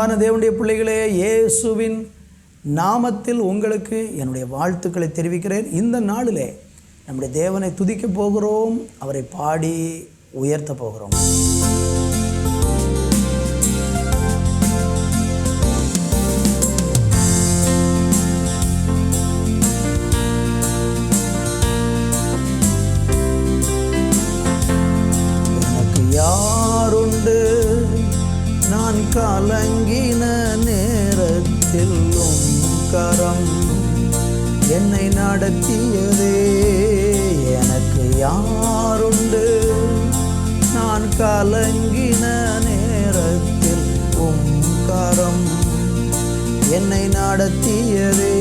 அன்பான தேவனுடைய பிள்ளைகளே இயேசுவின் நாமத்தில் உங்களுக்கு என்னுடைய வாழ்த்துக்களை தெரிவிக்கிறேன். இந்த நாளிலே நம்முடைய தேவனை துதிக்கப் போகிறோம் அவரை பாடி உயர்த்த போகிறோம். கரம் என்னை நடத்தியதே எனக்கு யாருண்டு? நான் கலங்கின நேரத்தில் உம் கரம் என்னை நடத்தியதே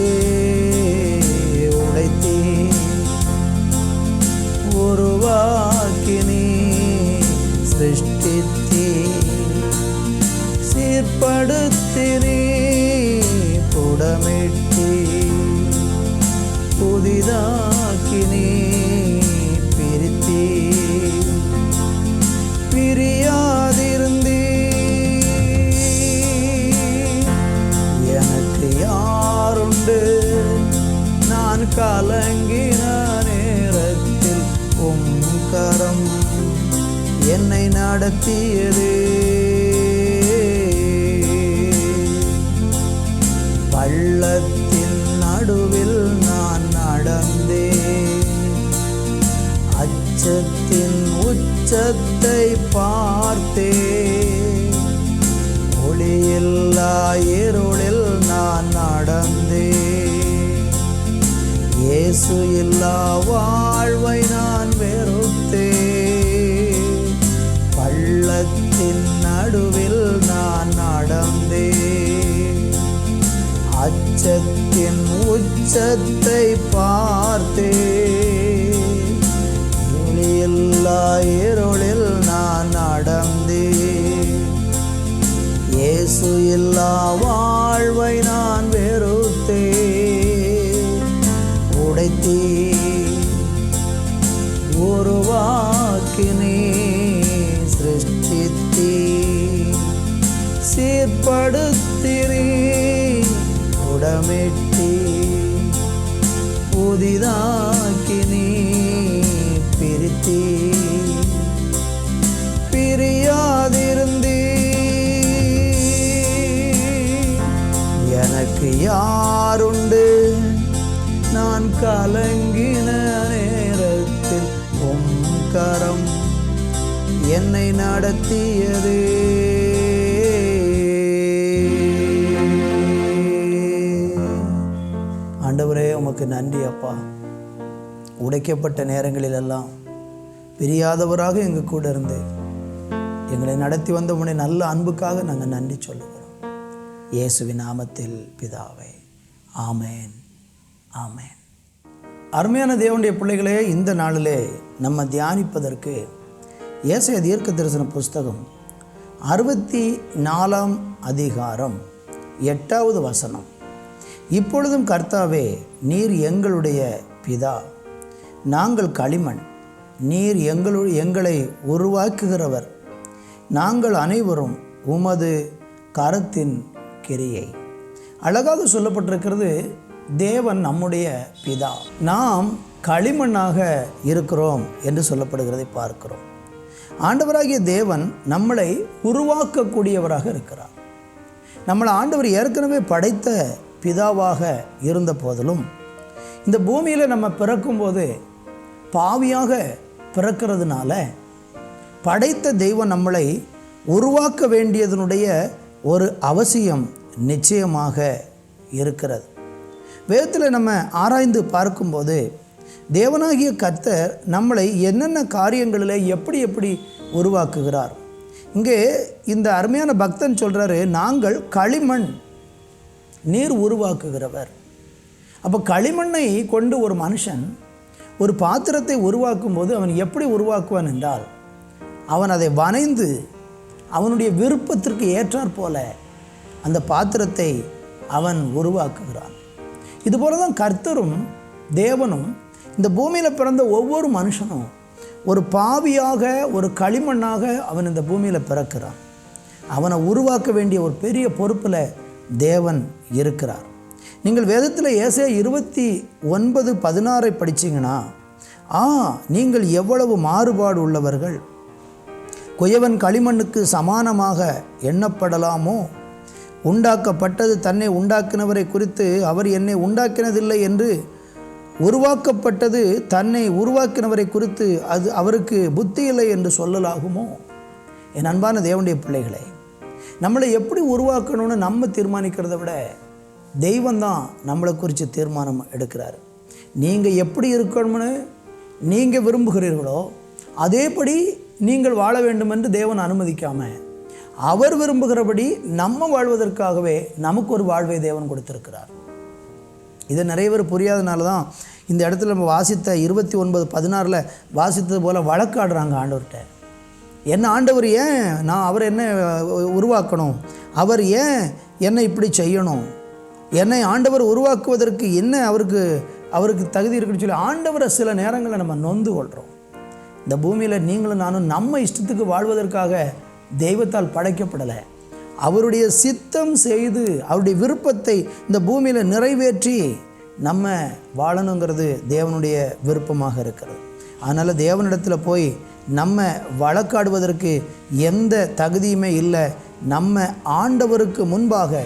புதிதாக்கினி பிரித்தி பிரியாதிருந்தீ எனக்கு யாருண்டு? நான் கலங்கின நேரத்தில் உம் கரம் என்னை நடத்தியதே. அச்சத்தின் உச்சத்தை பார்த்தே. ஒளியில்லா இருளில் நான் நடந்தே. இயேசு இல்லா வாழ்வை நான் வெறுத்தே. பள்ளத்தின் நடுவில் நான் நடந்தே. அச்சத்தின் உச்சத்தை எனக்கு யாருண்டு? நான் கலங்கின நேரத்தில் கரம் என்னை நடத்தியதே. ஆண்டவரே உமக்கு நன்றி அப்பா. உடைக்கப்பட்ட நேரங்களிலெல்லாம் பிரியாதவராக எங்கள் கூட இருந்து எங்களை நடத்தி வந்த உன்னை நல்ல அன்புக்காக நாங்கள் நன்றி சொல்லுவோம். இயேசுவின் நாமத்தில் பிதாவே. ஆமேன். ஆமேன். அருமையான தேவனுடைய பிள்ளைகளே இந்த நாளிலே நம்ம தியானிப்பதற்கு இயேசைய தீர்க்க தரிசன புஸ்தகம் அறுபத்தி நாலாம் அதிகாரம் எட்டாவது வசனம். இப்பொழுதும் கர்த்தாவே நீர் எங்களுடைய பிதா. நாங்கள் களிமண் நீர் எங்களு எங்களை உருவாக்குகிறவர். நாங்கள் அனைவரும் உமது கரத்தின் கிரியை. அழகாக சொல்லப்பட்டிருக்கிறது தேவன் நம்முடைய பிதா. நாம் களிமண்ணாக இருக்கிறோம் என்று சொல்லப்படுகிறதை பார்க்கிறோம். ஆண்டவராகிய தேவன் நம்மளை உருவாக்கக்கூடியவராக இருக்கிறார். நம்மளை ஆண்டவர் ஏற்கனவே படைத்த பிதாவாக இருந்த போதிலும் இந்த பூமியில் நம்ம பிறக்கும்போது பாவியாக பிறக்கிறதுனால படைத்த தெய்வம் நம்மளை உருவாக்க வேண்டியதனுடைய ஒரு அவசியம் நிச்சயமாக இருக்கிறது. வேதத்தில் நம்ம ஆராய்ந்து பார்க்கும்போது தேவனாகிய கர்த்தர் நம்மளை என்னென்ன காரியங்களில் எப்படி எப்படி உருவாக்குகிறார். இங்கே இந்த அருமையான பக்தன் சொல்கிறாரு நாங்கள் களிமண் நீர் உருவாக்குகிறவர். அப்போ களிமண்ணை கொண்டு ஒரு மனுஷன் ஒரு பாத்திரத்தை உருவாக்கும் போது அவன் எப்படி உருவாக்குவான் என்றால் அவன் அதை வனைந்து அவனுடைய விருப்பத்திற்கு ஏற்றாற் போல அந்த பாத்திரத்தை அவன் உருவாக்குகிறான். இதுபோல தான் கர்த்தரும் தேவனும் இந்த பூமியில் பிறந்த ஒவ்வொரு மனுஷனும் ஒரு பாவியாக ஒரு களிமண்ணாக அவன் இந்த பூமியில் பிறக்கிறான். அவனை உருவாக்க வேண்டிய ஒரு பெரிய பொறுப்பில் தேவன் இருக்கிறார். நீங்கள் வேதத்தில் ஏசே இருபத்தி ஒன்பது பதினாறை படிச்சீங்கன்னா ஆ நீங்கள் எவ்வளவு மாறுபாடு உள்ளவர்கள்? குயவன் களிமண்ணுக்கு சமானமாக எண்ணப்படலாமோ? உண்டாக்கப்பட்டது தன்னை உண்டாக்கினவரை குறித்து அவர் என்னை உண்டாக்கினதில்லை என்று உருவாக்கப்பட்டது தன்னை உருவாக்கினவரை குறித்து அது அவருக்கு புத்தி இல்லை என்று சொல்லலாகுமோ? என் அன்பான தேவனுடைய பிள்ளைகளை நம்மளை எப்படி உருவாக்கணும்னு நம்ம தீர்மானிக்கிறத விட தெய்வந்தான் நம்மளை குறித்து தீர்மானம் எடுக்கிறார். நீங்கள் எப்படி இருக்கணும்னு நீங்கள் விரும்புகிறீர்களோ அதேபடி நீங்கள் வாழ வேண்டும் என்று தேவன் அனுமதிக்காமல் அவர் விரும்புகிறபடி நம்ம வாழ்வதற்காகவே நமக்கு ஒரு வாழ்வை தேவன் கொடுத்திருக்கிறார். இது நிறைய பேர் புரியாதனால தான் இந்த இடத்துல நம்ம வாசித்த இருபத்தி ஒன்பது பதினாறில் வாசித்தது போல் வழக்காடுறாங்க ஆண்டவர்கிட்ட. என்ன ஆண்டவர் ஏன் நான் அவர் என்ன உருவாக்கணும்? அவர் ஏன் என்னை இப்படி செய்யணும்? என்னை ஆண்டவர் உருவாக்குவதற்கு என்ன அவருக்கு அவருக்கு தகுதி இருக்குன்னு சொல்லி ஆண்டவரை சில நேரங்களில் நம்ம நொந்து கொள்கிறோம் இந்த பூமியில் நீங்களும் நானும் நம்ம இஷ்டத்துக்கு வாழ்வதற்காக தெய்வத்தால் படைக்கப்படலை. அவருடைய சித்தம் செய்து அவருடைய விருப்பத்தை இந்த பூமியில் நிறைவேற்றி நம்ம வாழணுங்கிறது தேவனுடைய விருப்பமாக இருக்கிறது. அதனால் தேவனிடத்தில் போய் நம்ம வழக்காடுவதற்கு எந்த தகுதியுமே இல்லை. நம்ம ஆண்டவருக்கு முன்பாக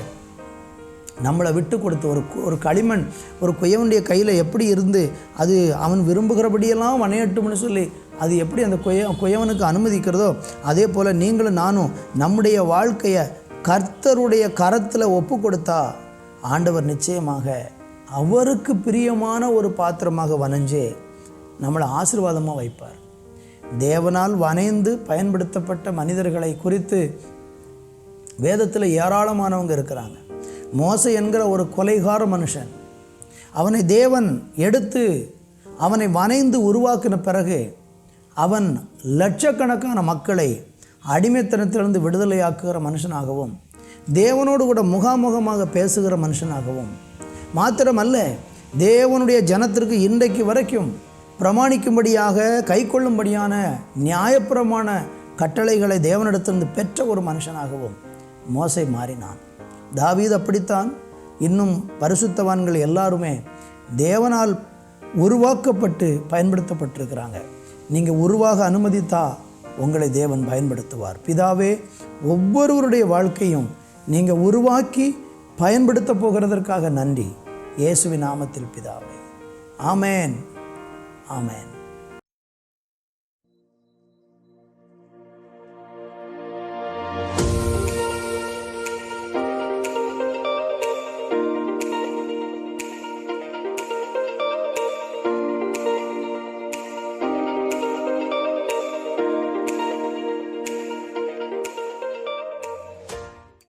நம்மளை விட்டு கொடுத்து ஒரு ஒரு களிமண் ஒரு குயவனுடைய கையில் எப்படி இருந்து அது அவன் விரும்புகிறபடியெல்லாம் வனையட்டும்னு சொல்லி அது எப்படி அந்த குய குயவனுக்கு அனுமதிக்கிறதோ அதே போல் நீங்களும் நானும் நம்முடைய வாழ்க்கையை கர்த்தருடைய கரத்தில் ஒப்பு கொடுத்தா ஆண்டவர் நிச்சயமாக அவருக்கு பிரியமான ஒரு பாத்திரமாக வனைஞ்சு நம்மளை ஆசீர்வாதமாக வைப்பார். தேவனால் வனைந்து பயன்படுத்தப்பட்ட மனிதர்களை குறித்து வேதத்தில் ஏராளமானவங்க இருக்கிறாங்க. மோசை என்கிற ஒரு கொலைகார மனுஷன் அவனை தேவன் எடுத்து அவனை வனைந்து உருவாக்கின பிறகு அவன் லட்சக்கணக்கான மக்களை அடிமைத்தனத்திலிருந்து விடுதலையாக்குகிற மனுஷனாகவும் தேவனோடு கூட முகாமுகமாக பேசுகிற மனுஷனாகவும். மாத்திரமல்ல தேவனுடைய ஜனத்திற்கு இன்றைக்கு வரைக்கும் பிரமாணிக்கும்படியாக கைக்கொள்ளும்படியான நியாயப்புறமான கட்டளைகளை தேவனிடத்திலிருந்து பெற்ற ஒரு மனுஷனாகவும் மோசை மாறினான். தாவீது அப்படித்தான். இன்னும் பரிசுத்தவான்கள் எல்லாருமே தேவனால் உருவாக்கப்பட்டு பயன்படுத்தப்பட்டிருக்கிறாங்க. நீங்கள் உருவாக அனுமதித்தா உங்களை தேவன் பயன்படுத்துவார். பிதாவே ஒவ்வொருவருடைய வாழ்க்கையும் நீங்கள் உருவாக்கி பயன்படுத்த போகிறதற்காக நன்றி. இயேசுவின் நாமத்தில் பிதாவே. ஆமேன். ஆமேன்.